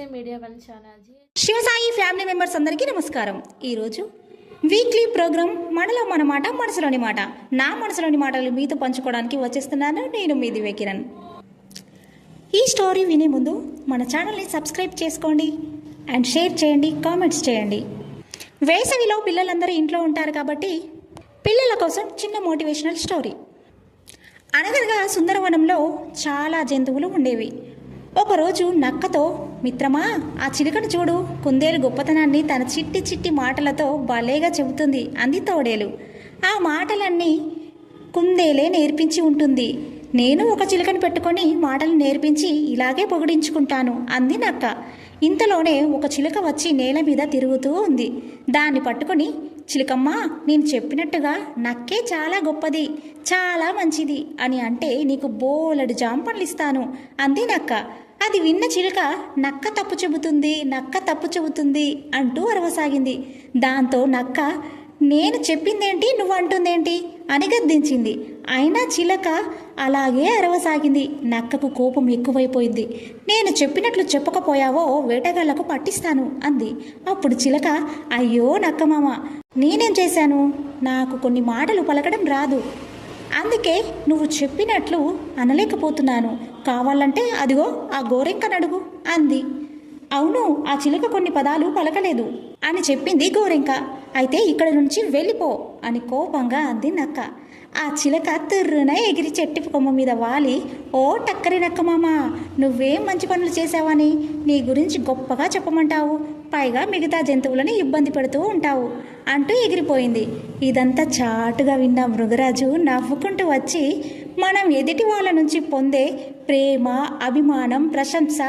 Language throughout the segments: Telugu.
SSA media one Shivasai family members అందరికీ నమస్కారం. ఈరోజు వీక్లీ ప్రోగ్రామ్ మనలో మన మాట మనసులోని మాట. నా మనసులోని మాటలు మీతో పంచుకోవడానికి వచ్చేస్తున్నాను. నేను మీ దివ్య కిరణ్ ఈ స్టోరీ వినే ముందు మన ఛానల్ని సబ్స్క్రైబ్ చేసుకోండి అండ్ షేర్ చేయండి కామెంట్స్ చేయండి. వేసవిలో పిల్లలందరూ ఇంట్లో ఉంటారు కాబట్టి పిల్లల కోసం చిన్న మోటివేషనల్ స్టోరీ. అనగనగా సుందరవనంలో చాలా జంతువులు ఉండేవి. ఒకరోజు నక్కతో మిత్రమా ఆ చిలుకను చూడు. కుందేలు గొప్పతనాన్ని తన చిట్టి చిట్టి మాటలతో భలేగా చెబుతుంది. అంది తోడేలు. ఆ మాటలన్నీ కుందేలే నేర్పించి ఉంటుంది. నేను ఒక చిలుకను పెట్టుకొని మాటలు నేర్పించి ఇలాగే పొగిడించుకుంటాను అంది నక్క. ఇంతలోనే ఒక చిలుక వచ్చి నేల మీద తిరుగుతూ ఉంది. దాన్ని పట్టుకొని చిలుకమ్మ నేను చెప్పినట్టుగా నక్కే చాలా గొప్పది చాలా మంచిది అని అంటే నీకు బోలెడు జాంపండ్లు ఇస్తాను అంది నక్క. అది విన్న చిలుక నక్క తప్పు చెబుతుంది నక్క తప్పు చెబుతుంది అంటూ అరవసాగింది. దాంతో నక్క నేను చెప్పిందేంటి నువ్వు అంటుందేంటి? అని గద్దించింది. అయినా చిలక అలాగే అరవసాగింది. నక్కకు కోపం ఎక్కువైపోయింది. నేను చెప్పినట్లు చెప్పకపోయావో వేటగాళ్ళకు పట్టిస్తాను అంది. అప్పుడు చిలక అయ్యో నక్కమామ నేనేం చేశాను? నాకు కొన్ని మాటలు పలకడం రాదు. అందుకే నువ్వు చెప్పినట్లు అనలేకపోతున్నాను. కావాలంటే అదిగో ఆ గోరెంకనడుగు అంది. అవును ఆ చిలుక కొన్ని పదాలు పలకలేదు అని చెప్పింది గోరెంక. అయితే ఇక్కడ నుంచి వెళ్ళిపో అని కోపంగా అంది నక్క. ఆ చిలక తుర్రున ఎగిరి చెట్టు కొమ్మ మీద వాలి ఓ టక్కరి నక్క మామ నువ్వేం మంచి పనులు చేసావని నీ గురించి గొప్పగా చెప్పమంటావు. పైగా మిగతా జంతువులను ఇబ్బంది పెడుతూ ఉంటావు అంటూ ఎగిరిపోయింది. ఇదంతా చాటుగా విన్న మృగరాజు నవ్వుకుంటూ వచ్చి మనం ఎదుటి వాళ్ళ నుంచి పొందే ప్రేమ అభిమానం ప్రశంస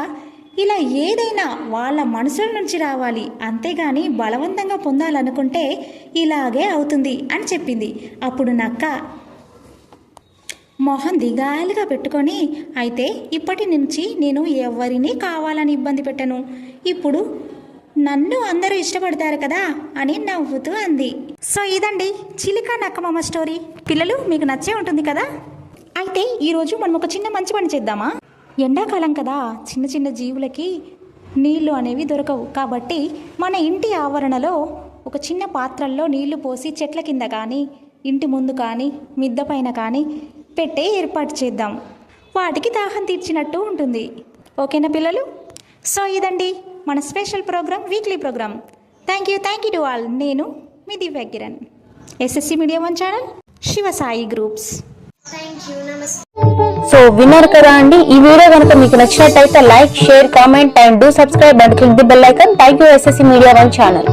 ఇలా ఏదైనా వాళ్ళ మనసుల నుంచి రావాలి. అంతేగాని బలవంతంగా పొందాలనుకుంటే ఇలాగే అవుతుంది అని చెప్పింది. అప్పుడు నక్క మొహం దిగాలుగా పెట్టుకొని అయితే ఇప్పటి నుంచి నేను ఎవరిని కావాలని ఇబ్బంది పెట్టను. ఇప్పుడు నన్ను అందరూ ఇష్టపడతారు కదా అని నవ్వుతూ అంది. సో ఇదండి చిలిక నక్కమమ్మ స్టోరీ. పిల్లలు మీకు నచ్చే ఉంటుంది కదా? అయితే ఈరోజు మనం ఒక చిన్న మంచి పని చేద్దామా? ఎండాకాలం కదా చిన్న చిన్న జీవులకి నీళ్ళు అనేవి దొరకవు. కాబట్టి మన ఇంటి ఆవరణలో ఒక చిన్న పాత్రల్లో నీళ్ళు పోసి చెట్ల కింద కానీ ఇంటి ముందు కానీ మిద్ద పైన కానీ పెట్టే ఏర్పాటు చేద్దాం. వాటికి దాహం తీర్చినట్టు ఉంటుంది. ఓకేనా పిల్లలు? సో ఇదండి మన special programme weekly programme. Thank you thank you to all నేను మీ Divya Kiran. SSC media one channel Shivasai groups so విన్నారు కదా అండి. ఈ వీడియో కనుక మీకు నచ్చినట్టయితే like share comment and do subscribe and click the bell icon thank you SSC media one channel